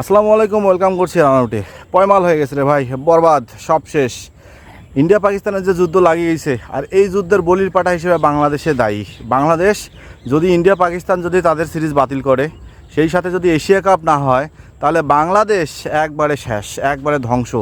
আসসালামু আলাইকুম ওয়েলকাম করছি রানাউটে। পয়মাল হয়ে গেছে রে ভাই, বরবাদ, সব শেষ। ইন্ডিয়া পাকিস্তানের যে যুদ্ধ লাগিয়ে গেছে, আর এই যুদ্ধের বলির পাঠা হিসেবে বাংলাদেশে দায়ী। বাংলাদেশ যদি ইন্ডিয়া পাকিস্তান যদি তাদের সিরিজ বাতিল করে, সেই সাথে যদি এশিয়া কাপ না হয় তাহলে বাংলাদেশ একবারে শেষ, একবারে ধ্বংস।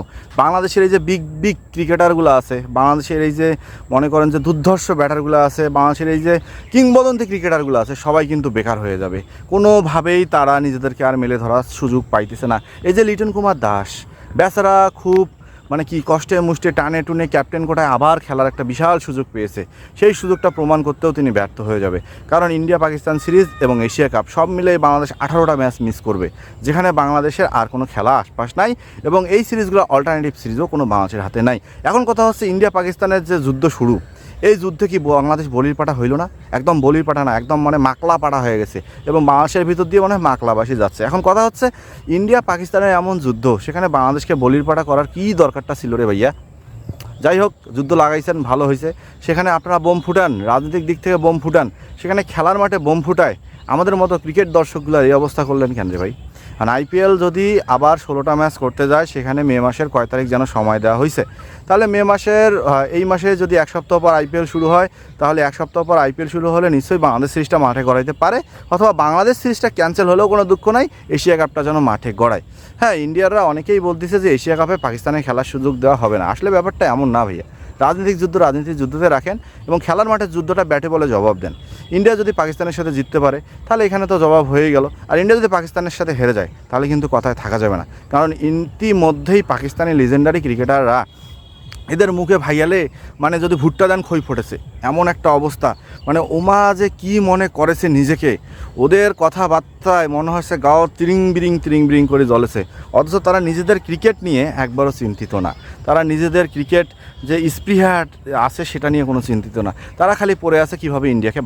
বাংলাদেশের এই যে বিগ বিগ ক্রিকেটারগুলো আছে, বাংলাদেশের এই যে মনে করেন যে দুর্ধর্ষ ব্যাটারগুলো আছে, বাংলাদেশের এই যে কিংবদন্তি ক্রিকেটারগুলো আছে, সবাই কিন্তু বেকার হয়ে যাবে। কোনোভাবেই তারা নিজেদেরকে আর মেলে ধরার সুযোগ পাইতেছে না। এই যে লিটন কুমার দাস, বেচারা খুব মানে কি কষ্টে মুষ্টে টানে টুনে ক্যাপ্টেন কোটায় আবার খেলার একটা বিশাল সুযোগ পেয়েছে। সেই সুযোগটা প্রমাণ করতেও তিনি ব্যর্থ হয়ে যাবে। কারণ ইন্ডিয়া পাকিস্তান সিরিজ এবং এশিয়া কাপ সব মিলে বাংলাদেশ আঠারোটা ম্যাচ মিস করবে। যেখানে বাংলাদেশের আর কোনো খেলা আশপাশ নাই এবং এই সিরিজগুলো অল্টারনেটিভ সিরিজও কোনো বাংলাদেশের হাতে নাই। এখন কথা হচ্ছে ইন্ডিয়া পাকিস্তানের যে যুদ্ধ শুরু এই যুদ্ধে কি বাংলাদেশ বলির পাঠা হইল না? একদম বলির পাঠা না, একদম মানে মাকলা পাঠা হয়ে গেছে এবং বাংলাদেশের ভিতর দিয়ে মনে মাকলাবাসী যাচ্ছে। এখন কথা হচ্ছে, ইন্ডিয়া পাকিস্তানের এমন যুদ্ধ, সেখানে বাংলাদেশকে বলির পাঠা করার কী দরকারটা ছিল রে ভাইয়া? যাই হোক, যুদ্ধ লাগাইছেন, ভালো হয়েছে সেখানে আপনারা বোম ফুটান, রাজনৈতিক দিক থেকে বোম ফুটান, সেখানে খেলার মাঠে বোম ফুটায়। আমাদের মতো ক্রিকেট দর্শকগুলো এই অবস্থা করলেন কেন রে ভাই? আর আইপিএল যদি আবার ষোলোটা ম্যাচ করতে যায়, সেখানে মে মাসের কয় তারিখ যেন সময় দেওয়া হয়েছে তাহলে মে মাসের এই মাসে যদি এক সপ্তাহ পর আইপিএল শুরু হয়, তাহলে এক সপ্তাহ পর আইপিএল শুরু হলে নিশ্চয়ই বাংলাদেশ সিরিজটা মাঠে গড়াইতে পারে, অথবা বাংলাদেশ সিরিজটা ক্যান্সেল হলেও কোনো দুঃখ নাই, এশিয়া কাপটা যেন মাঠে গড়ায়। হ্যাঁ ইন্ডিয়াররা অনেকেই বলতেছে যে এশিয়া কাপে পাকিস্তানে খেলার সুযোগ দেওয়া হবে না। আসলে ব্যাপারটা এমন না ভাইয়া। রাজনৈতিক যুদ্ধ রাজনীতির যুদ্ধতে রাখেন এবং খেলার মাঠের যুদ্ধটা ব্যাটে বলে জবাব দেন। ইন্ডিয়া যদি পাকিস্তানের সাথে জিততে পারে, তাহলে এখানে তো জবাব হয়ে গেল। আর ইন্ডিয়া যদি পাকিস্তানের সাথে হেরে যায়, তাহলে কিন্তু কথায় থাকা যাবে না। কারণ ইতিমধ্যেই পাকিস্তানি লিজেন্ডারি ক্রিকেটাররা এদের মুখে ভাইয়ালে মানে যদি ভুট্টা দান খই ফুটেছে। এমন একটা অবস্থা। মানে ওমা যে কি মনে করেছে নিজেকে, ওদের কথাবার্তায় মনে হচ্ছে গাও তিরিং বিরিং তিরিং বিরিং করে জ্বলেছে। অথচ তারা নিজেদের ক্রিকেট নিয়ে একবারও চিন্তিত না। তারা নিজেদের ক্রিকেট যে স্পৃহা আছে সেটা নিয়ে কোনো চিন্তিত না। তারা খালি পড়ে আছে কীভাবে ইন্ডিয়াকে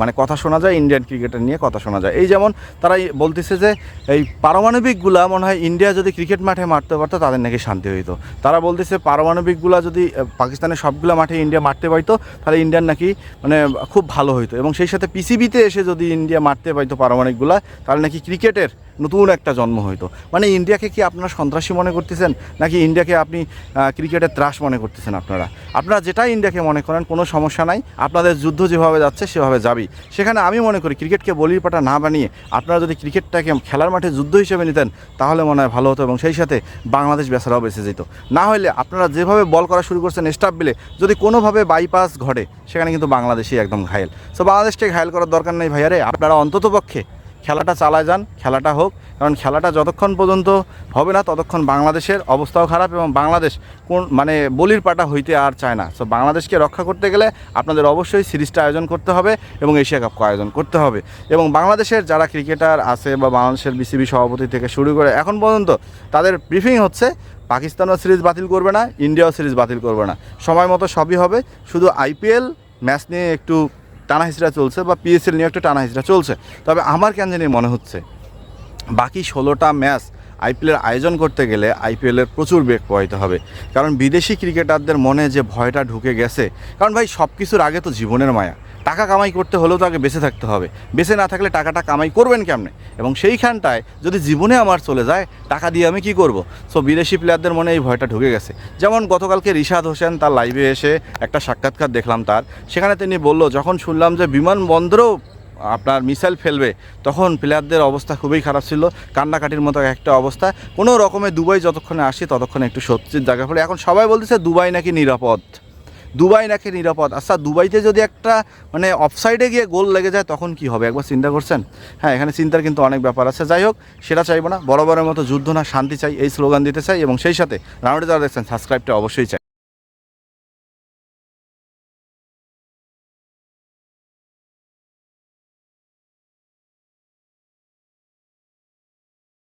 মানে কথা শোনা যায়, ইন্ডিয়ান ক্রিকেটার নিয়ে কথা শোনা যায়। এই যেমন তারা বলতেছে যে, এই পারমাণবিকগুলা মনে হয় ইন্ডিয়া যদি ক্রিকেট মাঠে মারতে পারতো তাদের নাকি শান্তি হইতো। তারা বলতেছে পারমাণবিকগুলা যদি পাকিস্তানের সবগুলো মাঠে ইন্ডিয়া মারতে পারতো, তাহলে ইন্ডিয়ার নাকি মানে খুব ভালো হইতো। এবং সেই সাথে পিসিবিতে এসে যদি ইন্ডিয়া মারতে পারতো পারমাণবিকগুলা, তাহলে নাকি ক্রিকেটের নতুন একটা জন্ম হইতো। মানে ইন্ডিয়াকে কি আপনারা সন্ত্রাসী মনে করতেছেন? নাকি ইন্ডিয়াকে আপনি ক্রিকেটের ত্রাস মনে করতেছেন আপনারা? আপনারা যেটাই ইন্ডিয়াকে মনে করেন, কোনো সমস্যা নাই। আপনাদের যুদ্ধ যেভাবে যাচ্ছে, সেভাবে যাবেই সেখানে আমি মনে করি ক্রিকেটকে বলির পাটা না বানিয়ে আপনারা যদি ক্রিকেটটাকে খেলার মাঠে যুদ্ধ হিসেবে নিতেন, তাহলে মনে হয় ভালো হতো এবং সেই সাথে বাংলাদেশ বেচারাও বেঁচে যেত। না হলে আপনারা যেভাবে বল করা শুরু করছেন স্টাফ বিলে যদি কোনোভাবে বাইপাস ঘটে, সেখানে কিন্তু বাংলাদেশই একদম ঘায়েল। সো বাংলাদেশকে ঘায়েল করার দরকার নেই ভাইয়ারে। আপনারা অন্তত পক্ষে খেলাটা চালায় যান, খেলাটা হোক। কারণ খেলাটা যতক্ষণ পর্যন্ত হবে না, ততক্ষণ বাংলাদেশের অবস্থাও খারাপ এবং বাংলাদেশ কোন মানে বলির পাটা হইতে আর চায় না। সো বাংলাদেশকে রক্ষা করতে গেলে আপনাদের অবশ্যই সিরিজটা আয়োজন করতে হবে এবং এশিয়া কাপ আয়োজন করতে হবে। এবং বাংলাদেশের যারা ক্রিকেটার আছে বা বাংলাদেশের বিসিবি সভাপতি থেকে শুরু করে এখন পর্যন্ত তাদের ব্রিফিং হচ্ছে, পাকিস্তানও সিরিজ বাতিল করবে না, ইন্ডিয়াও সিরিজ বাতিল করবে না। সময় মতো সবই হবে। শুধু আইপিএল ম্যাচ নিয়ে একটু টানা হিসরা চলছে বা পিএসএল নিয়ে একটা টানা হিসরা চলছে। তবে আমার কেন জানি মনে হচ্ছে, বাকি ষোলোটা ম্যাচ আইপিএলের আয়োজন করতে গেলে আইপিএলের প্রচুর বেগ পোহাইতে হবে। কারণ বিদেশি ক্রিকেটারদের মনে যে ভয়টা ঢুকে গেছে, কারণ ভাই সব কিছুর আগে তো জীবনের মায়া। টাকা কামাই করতে হলেও তো আগে বেঁচে থাকতে হবে। বেঁচে না থাকলে টাকাটা কামাই করবেন কেমনে? এবং সেইখানটায় যদি জীবনে আমার চলে যায়, টাকা দিয়ে আমি কি করব? সো বিদেশি প্লেয়ারদের মনে এই ভয়টা ঢুকে গেছে। যেমন গতকালকে রিশাদ হোসেন তার লাইভে এসে একটা সাক্ষাৎকার দেখলাম তার। সেখানে তিনি বলল, যখন শুনলাম যে বিমানবন্দরেও আপনার মিসাইল ফেলবে, তখন প্লেয়ারদের অবস্থা খুবই খারাপ ছিল। কান্নাকাটির মতো একটা অবস্থা। কোনো রকমে দুবাই যতক্ষণে আসি, ততক্ষণে একটু সত্যির জায়গা ফলে এখন সবাই বলতেছে, দুবাই নাকি নিরাপদ। দুবাই নাকি নিরাপদ? আচ্ছা দুবাইতে যদি একটা মানে অফসাইডে গিয়ে গোল লেগে যায়, তখন কি হবে? একবার চিন্তা করছেন? হ্যাঁ এখানে চিন্তার কিন্তু অনেক ব্যাপার আছে। যাই হোক, সেটা চাইব না। বরাবরের মতো যুদ্ধ না, শান্তি চাই, এই স্লোগান দিতে চাই এবং সেই সাথে রাউন্ডে যারা দেখছেন সাবস্ক্রাইবটা অবশ্যই চাই।